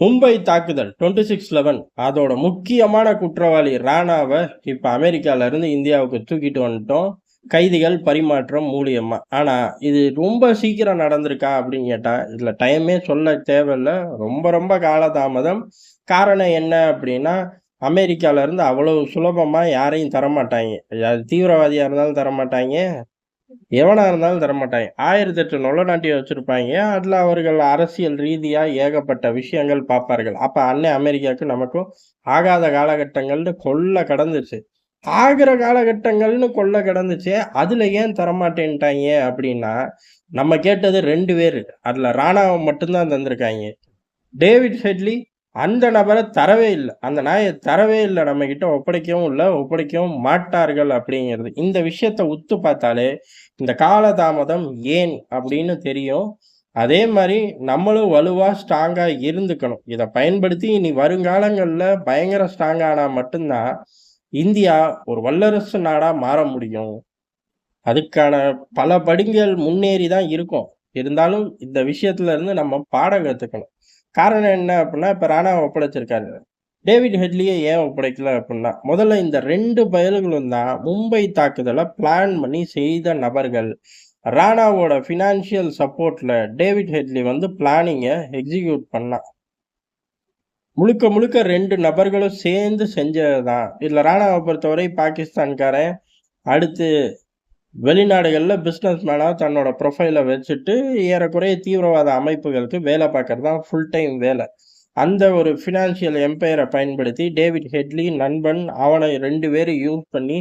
மும்பை தாக்குதல் twenty six eleven அதோட முக்கியமான குற்றவாளி ராணாவை இப்போ அமெரிக்காவிலேருந்து இந்தியாவுக்கு தூக்கிட்டு வந்துட்டோம். கைதிகள் பரிமாற்றம் மூலியமா. ஆனா இது ரொம்ப சீக்கிரம் நடந்திருக்கா அப்படின்னு கேட்டா இதுல டைமே சொல்ல தேவையில்ல. ரொம்ப ரொம்ப காலதாமதம். காரணம் என்ன அப்படின்னா அமெரிக்கால இருந்து அவ்வளவு சுலபமா யாரையும் தரமாட்டாங்க. அது தீவிரவாதியா இருந்தாலும் தரமாட்டாங்க. எவனாக இருந்தாலும் தரமாட்டாங்க. ஆயிரத்தி எட்டு நொல்லநாட்டியம் வச்சிருப்பாங்க. அதில் அவர்கள் அரசியல் ரீதியாக ஏகப்பட்ட விஷயங்கள் பார்ப்பார்கள். அப்போ அன்னை அமெரிக்காவுக்கு நமக்கும் ஆகாத காலகட்டங்கள்னு கொல்ல கடந்துச்சு. ஆகிற காலகட்டங்கள்னு கொல்ல கிடந்துச்சு. அதுல ஏன் தரமாட்டேன்ட்டாங்க அப்படின்னா நம்ம கேட்டது ரெண்டு பேர். அதில் ராணாவை மட்டும்தான் தந்திருக்காங்க. டேவிட் ஹெட்லி அந்த நபரை தரவே இல்லை. அந்த நாயை தரவே இல்லை. நம்ம கிட்ட ஒப்படைக்கவும் இல்லை. ஒப்படைக்கவும் மாட்டார்கள் அப்படிங்கிறது. இந்த விஷயத்த உத்து பார்த்தாலே இந்த காலதாமதம் ஏன் அப்படின்னு தெரியும். அதே மாதிரி நம்மளும் வலுவாக ஸ்ட்ராங்காக இருந்துக்கணும். இதை பயன்படுத்தி இனி வருங்காலங்களில் பயங்கர ஸ்ட்ராங்கானா மட்டும்தான் இந்தியா ஒரு வல்லரசு நாடாக மாற முடியும். அதுக்கான பல படிங்கள் முன்னேறி தான் இருக்கும். இருந்தாலும் இந்த விஷயத்துல இருந்து நம்ம பாடம் கற்றுக்கணும் காரணம் என்ன அப்படின்னா இப்போ ராணா ஒப்படைச்சிருக்காரு. டேவிட் ஹெட்லியை ஏன் ஒப்படைக்கல அப்படின்னா முதல்ல இந்த ரெண்டு பயல்களும் தான் மும்பை தாக்குதலை பிளான் பண்ணி செய்த நபர்கள். ராணாவோட ஃபினான்ஷியல் சப்போர்ட்டில் டேவிட் ஹெட்லி வந்து பிளானிங்கை எக்ஸிக்யூட் பண்ணான் முழுக்க முழுக்க ரெண்டு நபர்களும் சேர்ந்து செஞ்சது தான் இதில் ராணாவை பொறுத்தவரை பாகிஸ்தான்காரன் அடுத்து வெளிநாடுகளில் பிஸ்னஸ் மேனாக தன்னோட ப்ரொஃபைலை வச்சுட்டு ஏறக்குறைய தீவிரவாத அமைப்புகளுக்கு வேலை பார்க்கறது தான் ஃபுல் டைம் வேலை. அந்த ஒரு ஃபினான்ஷியல் எம்பையரை பயன்படுத்தி டேவிட் ஹெட்லி நண்பன் அவனை ரெண்டு பேரும் யூஸ் பண்ணி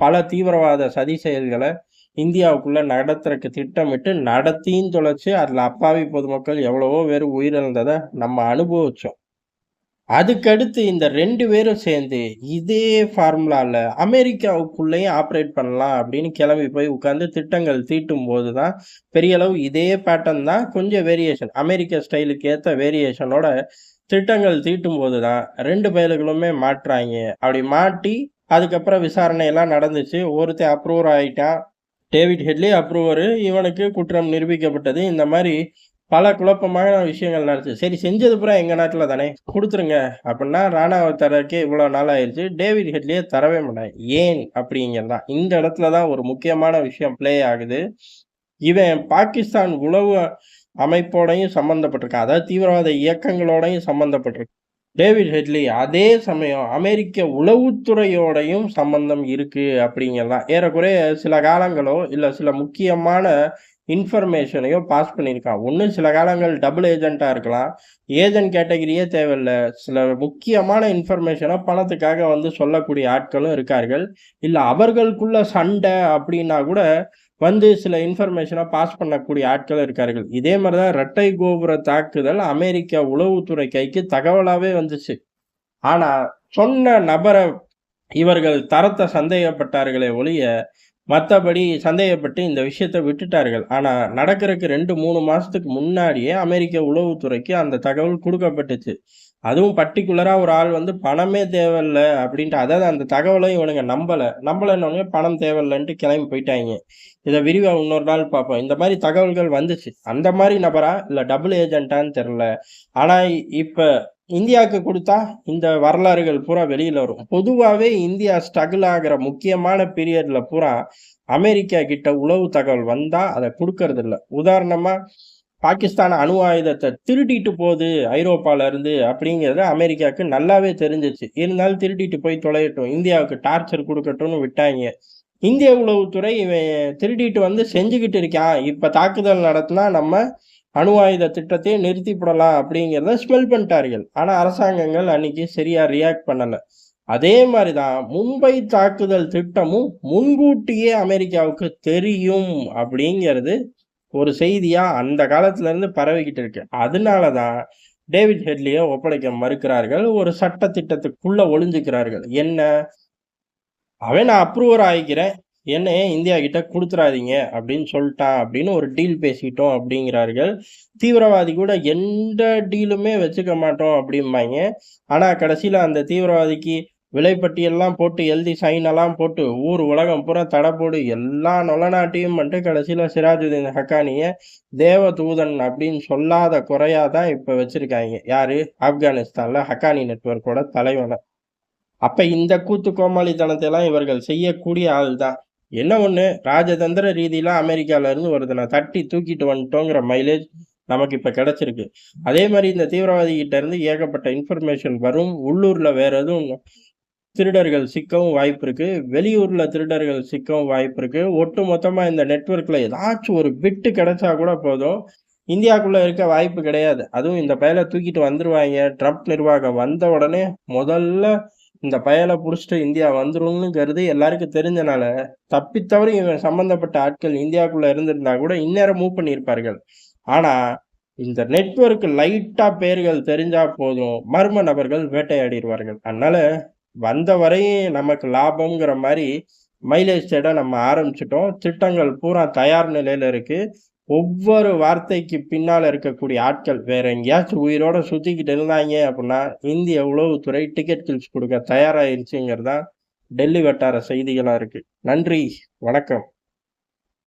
பல தீவிரவாத சதி செயல்களை இந்தியாவுக்குள்ளே நடத்துறக்கு திட்டமிட்டு நடத்தியும் தொலைச்சி அதில் அப்பாவி பொதுமக்கள் எவ்வளவோ பேர் உயிரிழந்ததை நம்ம அனுபவிச்சோம். அதுக்கடுத்து இந்த ரெண்டு பேரும் சேர்ந்து இதே ஃபார்முலாவில் அமெரிக்காவுக்குள்ளேயும் ஆப்ரேட் பண்ணலாம் அப்படின்னு கிளம்பி போய் உட்காந்து திட்டங்கள் தீட்டும் போது தான் பெரிய அளவு இதே பேட்டர்ன் தான் கொஞ்சம் வேரியேஷன் அமெரிக்க ஸ்டைலுக்கு ஏற்ற வேரியேஷனோட திட்டங்கள் தீட்டும் போது தான் ரெண்டு பயல்களுமே மாட்டுறாங்க அப்படி மாட்டி அதுக்கப்புறம் விசாரணையெல்லாம் நடந்துச்சு. ஒருத்தன் அப்ரூவர் ஆகிட்டான் டேவிட் ஹெட்லி அப்ரூவர் இவனுக்கு குற்றம் நிரூபிக்கப்பட்டது. இந்த மாதிரி பல குழப்பமான விஷயங்கள் நடந்துச்சு. சரி செஞ்சது பூரா எங்கள் நாட்டில் தானே? கொடுத்துருங்க. அப்படின்னா ராணாவை தரக்கே இவ்வளோ நாள் ஆயிடுச்சு டேவிட் ஹெட்லியே தரவே மாட்டேன். ஏன் அப்படிங்கிறது. தான் இந்த இடத்துல தான் ஒரு முக்கியமான விஷயம் ப்ளே ஆகுது. இவன் பாகிஸ்தான் உளவு அமைப்போடையும் சம்மந்தப்பட்டிருக்கான் அதாவது தீவிரவாத இயக்கங்களோடையும் சம்மந்தப்பட்டிருக்கு டேவிட் ஹெட்லி அதே சமயம் அமெரிக்க உளவுத்துறையோடையும் சம்பந்தம் இருக்கு அப்படிங்கிறதான் ஏறக்குறைய சில காலங்களோ இல்லை சில முக்கியமான இன்ஃபர்மேஷனையோ பாஸ் பண்ணியிருக்கான். ஒன்று சில காலங்கள் டபுள் ஏஜென்ட்டாக இருக்கலாம். ஏஜென்ட் கேட்டகரியே தேவையில்லை. சில முக்கியமான இன்ஃபர்மேஷனை பணத்துக்காக வந்து சொல்லக்கூடிய ஆட்களும் இருக்கார்கள். இல்லை அவர்களுக்குள்ள சண்டை அப்படின்னா கூட வந்து சில இன்ஃபர்மேஷனை பாஸ் பண்ணக்கூடிய ஆட்கள் இருக்கார்கள். இதே மாதிரி தான் இரட்டை கோபுர தாக்குதல் அமெரிக்க உளவுத்துறை கைக்கு தகவலாகவே வந்துச்சு. ஆனால் சொன்ன நபரை இவர்கள் தரத்தை சந்தேகப்பட்டார்களே ஒழிய மற்றபடி சந்தேகப்பட்டு இந்த விஷயத்த விட்டுட்டார்கள். ஆனால் நடக்கிறதுக்கு ரெண்டு மூணு மாதத்துக்கு முன்னாடியே அமெரிக்க உளவுத்துறைக்கு அந்த தகவல் கொடுக்கப்பட்டுச்சு. அதுவும் பர்டிகுலராக ஒரு ஆள் வந்து பணமே தேவையில்லை அப்படின்ட்டு அதாவது அந்த தகவலை இவனுங்க நம்பலை. நம்பலைன்னு பணம் தேவையில்லைன்ட்டு கிளம்பி போயிட்டாங்க. இதை விரிவாக இன்னொரு நாள் பார்ப்போம். இந்த மாதிரி தகவல்கள் வந்துச்சு. அந்த மாதிரி நபரா? இல்லை டபுள் ஏஜென்ட்டான்னு தெரில ஆனால் இப்போ இந்தியாவுக்கு கொடுத்தா இந்த வரலாறுகள் பூரா வெளியில் வரும். பொதுவாகவே இந்தியா ஸ்ட்ரகிள் ஆகிற முக்கியமான பீரியடில் பூரா அமெரிக்கா கிட்ட உளவு தகவல் வந்தால் அதை கொடுக்கறது இல்லை உதாரணமாக பாகிஸ்தான் அணு ஆயுதத்தை திருடிட்டு போகுது ஐரோப்பாவிலேருந்து அப்படிங்கிறது அமெரிக்காவுக்கு நல்லாவே தெரிஞ்சிச்சு. இருந்தாலும் திருடிட்டு போய் தொலையட்டும். இந்தியாவுக்கு டார்ச்சர் கொடுக்கட்டும்னு விட்டாங்க. இந்திய உளவுத்துறை இவன் திருடிட்டு வந்து செஞ்சுக்கிட்டு இருக்கான். இப்போ தாக்குதல் நடத்தினா நம்ம அணு ஆயுத திட்டத்தையே நிறுத்திப்படலாம் அப்படிங்கிறத ஸ்மெல் பண்ணிட்டார்கள். ஆனால் அரசாங்கங்கள் அன்னைக்கு சரியாக ரியாக்ட் பண்ணலை. அதே மாதிரி தான் மும்பை தாக்குதல் திட்டமும் முன்கூட்டியே அமெரிக்காவுக்கு தெரியும் அப்படிங்கிறது ஒரு செய்தியாக அந்த காலத்துலேருந்து பரவிக்கிட்டு இருக்கு. அதனால தான் டேவிட் ஹெட்லியை ஒப்படைக்க மறுக்கிறார்கள். ஒரு சட்ட திட்டத்துக்குள்ளே ஒளிஞ்சுக்கிறார்கள். என்ன? அவன் நான் அப்ரூவர் ஆகிக்கிறேன். என்னையே இந்தியா கிட்ட கொடுத்துறாதீங்க அப்படின்னு சொல்லிட்டான் அப்படின்னு ஒரு டீல் பேசிட்டோம் அப்படிங்கிறார்கள். தீவிரவாதி கூட எந்த டீலுமே வச்சுக்க மாட்டோம் அப்படிம்பாங்க. ஆனால் கடைசியில் அந்த தீவிரவாதிக்கு விலைப்பட்டியெல்லாம் போட்டு எழுதி சைன் எல்லாம் போட்டு ஊர் உலகம் பூரா தடை போடு எல்லா நொலநாட்டையும் மட்டும் கடைசியில் சிராஜுதீன் ஹக்கானியை தேவ தூதன் அப்படின்னு சொல்லாத குறையாதான் இப்போ வச்சுருக்காங்க. யார்? ஆப்கானிஸ்தானில் ஹக்கானி நெட்ஒர்க்கோட தலைவனை. அப்போ இந்த கூத்து கோமாளித்தனத்தை எல்லாம் இவர்கள் செய்யக்கூடிய ஆள் தான் என்ன ஒன்று ராஜதந்திர ரீதியில அமெரிக்காவிலேருந்து இருந்து நான் தட்டி தூக்கிட்டு வந்துட்டோங்கிற மைலேஜ் நமக்கு இப்போ கிடச்சிருக்கு. அதே மாதிரி இந்த தீவிரவாதிகிட்ட இருந்து ஏகப்பட்ட இன்ஃபர்மேஷன் வரும். உள்ளூரில் வேறு எதுவும் திருடர்கள் சிக்கவும் வாய்ப்பு இருக்குது வெளியூரில் திருடர்கள் சிக்கவும் வாய்ப்பு இருக்குது ஒட்டு மொத்தமாக இந்த நெட்ஒர்க்கில் ஏதாச்சும் ஒரு பிட்டு கிடைச்சா கூட போதும். இந்தியாவுக்குள்ளே இருக்க வாய்ப்பு கிடையாது. அதுவும் இந்த பயலை தூக்கிட்டு வந்துடுவாங்க ட்ரம்ப் நிர்வாகம் வந்த உடனே முதல்ல இந்த பயலை பிடிச்சிட்டு இந்தியா வந்துரும்னு கருதி எல்லாருக்கும் தெரிஞ்சனால தப்பித்தவரை இவன் சம்பந்தப்பட்ட ஆட்கள் இந்தியாக்குள்ள இருந்திருந்தா கூட இந்நேரம் மூவ் பண்ணியிருப்பார்கள். ஆனா இந்த நெட்ஒர்க் லைட்டா பெயர்கள் தெரிஞ்சா போதும் மர்ம நபர்கள் வேட்டையாடிடுவார்கள். அதனால வந்த வரையும் நமக்கு லாபம்ங்கிற மாதிரி மைலேஜ் தேட நம்ம ஆரம்பிச்சிட்டோம். திட்டங்கள் பூரா தயார் நிலையில இருக்கு. ஒவ்வொரு வார்த்தைக்கு பின்னால் இருக்கக்கூடிய ஆட்கள் வேற எங்கேயாச்சும் உயிரோட சுத்திக்கிட்டு இருந்தாங்க அப்படின்னா இந்திய உளவுத்துறை டிக்கெட் கில்ஸ் கொடுக்க தயாராயிருச்சுங்கிறது தான் டெல்லி வட்டார செய்திகளாக இருக்கு. நன்றி வணக்கம்.